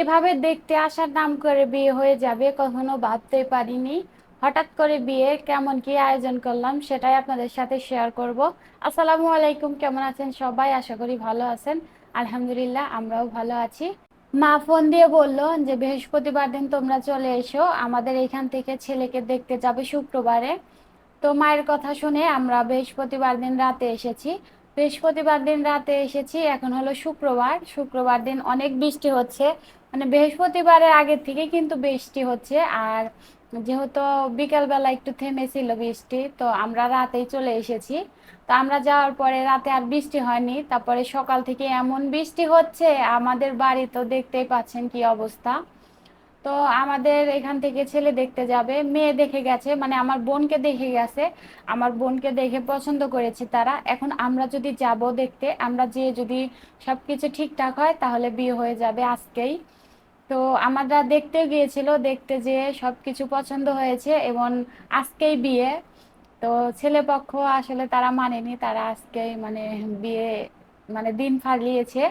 এভাবে দেখতে আসার নাম করে বিয়ে হয়ে যাবে, কখনো ভাবতে পারিনি। হঠাৎ করে বিয়ে কেমন কি আয়োজন করলাম সেটাই আপনাদের সাথে শেয়ার করব। আসসালামু আলাইকুম, কেমন আছেন সবাই? আশা করি ভালো আছেন। আলহামদুলিল্লাহ, আমরাও ভালো আছি। মা ফোন দিয়ে বলল যে, বৃহস্পতিবার দিন তোমরা চলে এসো। আমাদের এখান থেকে ছেলেকে দেখতে যাবে শুক্রবারে। তো মায়ের কথা শুনে আমরা বৃহস্পতিবার দিন রাতে এসেছি। বৃহস্পতিবার দিন রাতে এসেছি, এখন হলো শুক্রবার। শুক্রবার দিন অনেক বৃষ্টি হচ্ছে। মানে বৃহস্পতিবারের আগের থেকে কিন্তু বৃষ্টি হচ্ছে। আর যেহেতু বিকালবেলা একটু থেমেছিল বৃষ্টি, তো আমরা রাতেই চলে এসেছি। তো আমরা যাওয়ার পরে রাতে আর বৃষ্টি হয়নি। তারপরে সকাল থেকে এমন বৃষ্টি হচ্ছে, আমাদের বাড়ি তো দেখতেই পাচ্ছেন কি অবস্থা। তো আমাদের এখান থেকে ছেলে দেখতে যাবে, মেয়ে দেখে গেছে মানে আমার বোনকে দেখে গেছে। আমার বোনকে দেখে পছন্দ করেছে তারা। এখন আমরা যদি যাব দেখতে, আমরা যে যদি সবকিছু ঠিকঠাক হয় তাহলে বিয়ে হয়ে যাবে আজকেই। তো আমরা দেখতে গিয়েছিল, দেখতে যেয়ে সবকিছু পছন্দ হয়েছে এবং আজকেই বিয়ে। তো ছেলে পক্ষ আসলে তারা মানেনি, তারা আজকেই মানে বিয়ে মানে দিন ফালিয়েছে।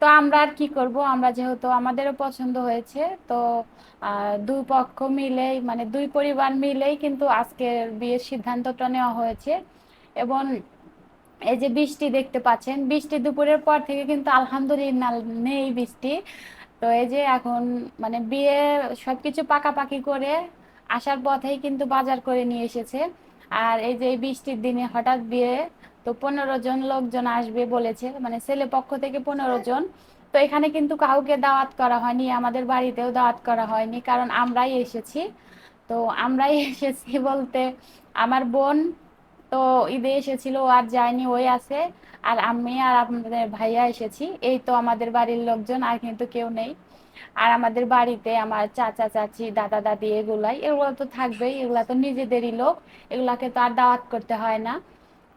তো আমরা আর কি করব, আমরা যেহেতু আমাদেরও পছন্দ হয়েছে, তো দুই পক্ষ মিলেই মানে দুই পরিবার মিলেই কিন্তু আজকের বিয়ের সিদ্ধান্তটা নেওয়া হয়েছে। এবং এই যে বৃষ্টি দেখতে পাচ্ছেন, বৃষ্টি দুপুরের পর থেকে কিন্তু আলহামদুলিল্লাহ নেই বৃষ্টি। তো এই যে এখন মানে বিয়ে সবকিছু পাকাপাকি করে আসার পথেই কিন্তু বাজার করে নিয়ে এসেছে। আর এই যে বৃষ্টির দিনে হঠাৎ বিয়ে, তো পনেরো জন লোকজন আসবে বলেছে মানে ছেলে পক্ষ থেকে পনেরো জন। তো এখানে কিন্তু কাউকে দাওয়াত করা হয়নি, আমাদের বাড়িতেও দাওয়াত করা হয়নি, কারণ আমরাই এসেছি। তো আমরাই এসেছি বলতে আমার বোন তো ঈদে এসেছিল, আর যায়নি, ওই আছে। আর আমি আর আপনাদের ভাইয়া এসেছি। এই তো আমাদের বাড়ির লোকজন, আর কিন্তু কেউ নেই। আর আমাদের বাড়িতে আমার চাচা, চাচি, দাদা, দাদি এগুলাই, এগুলো তো থাকবেই, এগুলা তো নিজেদেরই লোক, এগুলাকে তো আর দাওয়াত করতে হয় না।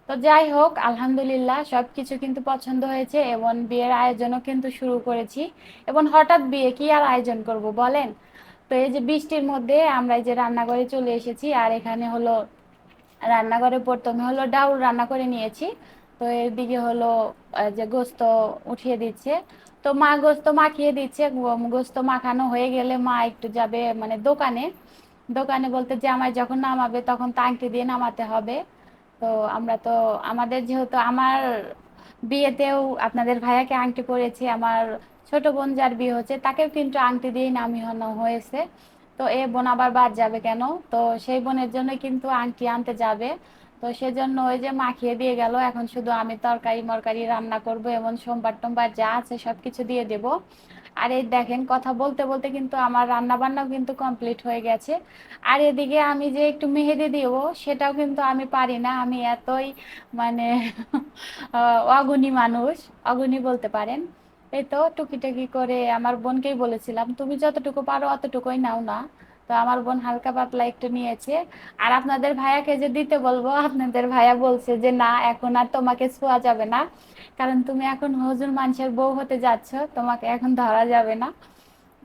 তো যাই হোক, আলহামদুলিল্লাহ, সবকিছু কিন্তু পছন্দ হয়েছে, এবং বিয়ের আয়োজনও কিন্তু শুরু করেছি। এবং হঠাৎ বিয়ে কি আর আয়োজন করব বলেন? তো এই যে বৃষ্টির মধ্যে আমরা এই যে রান্নাঘরে চলে এসেছি, আর এখানে হলো রান্নাঘরে প্রথমে হলো ডাউল রান্না করে নিয়েছি। তো এর দিকে হলো যে গোস্ত উঠিয়ে দিচ্ছে। তো মা গোস্ত মাখিয়ে দিচ্ছে। গোস্ত মাখানো হয়ে গেলে মা একটু যাবে মানে দোকানে। দোকানে বলতে জামাই যখন নামাবে তখন তো আংটি দিয়ে নামাতে হবে। তো আমরা তো, আমাদের যেহেতু আমার বিয়েতেও আপনাদের ভাইয়াকে আংটি পরেছি, আমার ছোট বোন যার বিয়ে হচ্ছে তাকেও কিন্তু আংটি দিয়েই নামিয়ে হয়েছে। তো এ বোন আবার বাদ যাবে কেন? তো সেই বোনের জন্য কিন্তু আংটি আনতে যাবে। তো সেজন্য ওই যে মাখিয়ে দিয়ে গেল, এখন শুধু আমি তরকারি মরকারি রান্না করব এবং সোমবার টোমবার যা আছে সবকিছু দিয়ে দেব। আর এই দেখেন, কথা বলতে বলতে কিন্তু আমার রান্না বান্নাও কিন্তু কমপ্লিট হয়ে গেছে। আর এদিকে আমি যে একটু মেহেদি দিব, সেটাও কিন্তু আমি পারি না। আমি এতই মানে অগুণী মানুষ, অগুণী বলতে পারেন। এই তো টুকিটাকি করে আমার বোনকেই বলেছিলাম, তুমি যতটুকু পারো অতটুকুই নাও না। তো আমার বোন হালকা পাতলা একটু নিয়েছে। আর আপনাদের ভাইয়াকে যে দিতে বলব, আপনাদের ভাইয়া বলছে যে, না, এখন আর তোমাকে ছোঁয়া যাবে না। কারণ তুমি এখন হজুর মানুষের বউ হতে যাচ্ছ, তোমাকে এখন ধরা যাবে না।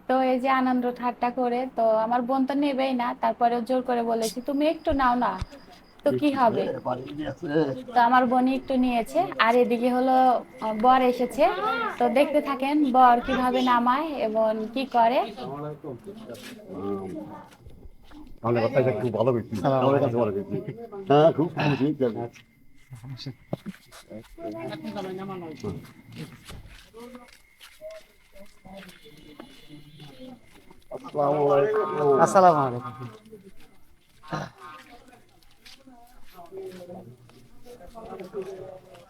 তো এই যে আনন্দ ঠাট্টা করে, তো আমার বোন তো নেবেই না। তারপরে জোর করে বলেছি, তুমি একটু নাও না। তো কি হবে? তো আমার বোনই একটু নিয়েছে আর এদিকে হলো বর এসেছে। তো দেখতে থাকেন বর কীভাবে নামায় এবং কি করে। আমাদের কথাটা খুব ভালো ব্যক্তি। আমাদের কাছে ভালো ব্যক্তি। হ্যাঁ খুব আসসালামু আলাইকুম আসসালামু আলাইকুম আসসালামু আলাইকুম আসসালামু আলাইকুম আসসালামু আলাইকুম এইরুল দশ কিলো দশ খুলে না কাটেন আপনি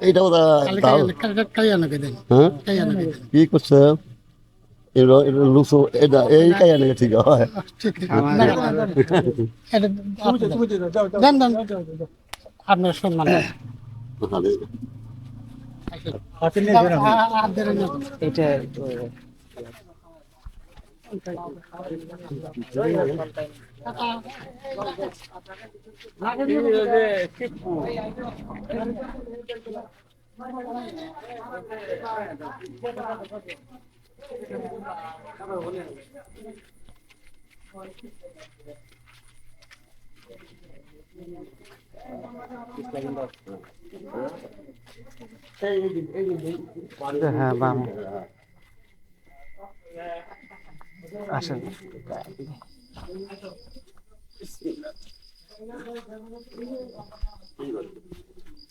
এইটাও কি করছে? এই ঠিক হয়। আপনার সম্মান। এটা হ্যাঁ বাম। আসেন।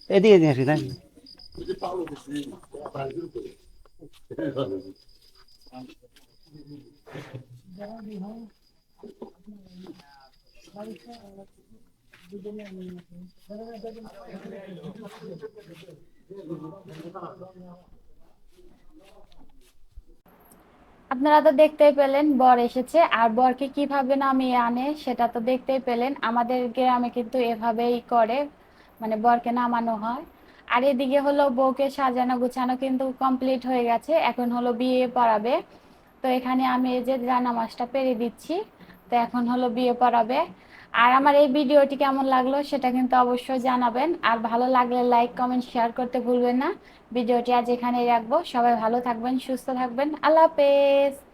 এদিকে এদিকে আসি তাই আপনারা তো দেখতেই পেলেন, বর এসেছে। আর বরকে কীভাবে নামিয়ে আনে, সেটা তো দেখতেই পেলেন। আমাদের গ্রামে কিন্তু এভাবেই করে মানে বরকে নামানো হয়। আর এদিকে হলো বউকে সাজানো গুছানো কিন্তু কমপ্লিট হয়ে গেছে। এখন হলো বিয়ে পড়াবে। তো এখানে আমি এই যে জানামাজটা পেরে দিচ্ছি। তো এখন হলো বিয়ে পড়াবে। আর আমার এই ভিডিওটি কেমন লাগল সেটা কিন্তু অবশ্যই জানাবেন। আর ভালো লাগলে লাইক, কমেন্ট, শেয়ার করতে ভুলবেন না। ভিডিওটি আজ এখানেই রাখব। সবাই ভালো থাকবেন, সুস্থ থাকবেন। আল্লাহ হাফেজ।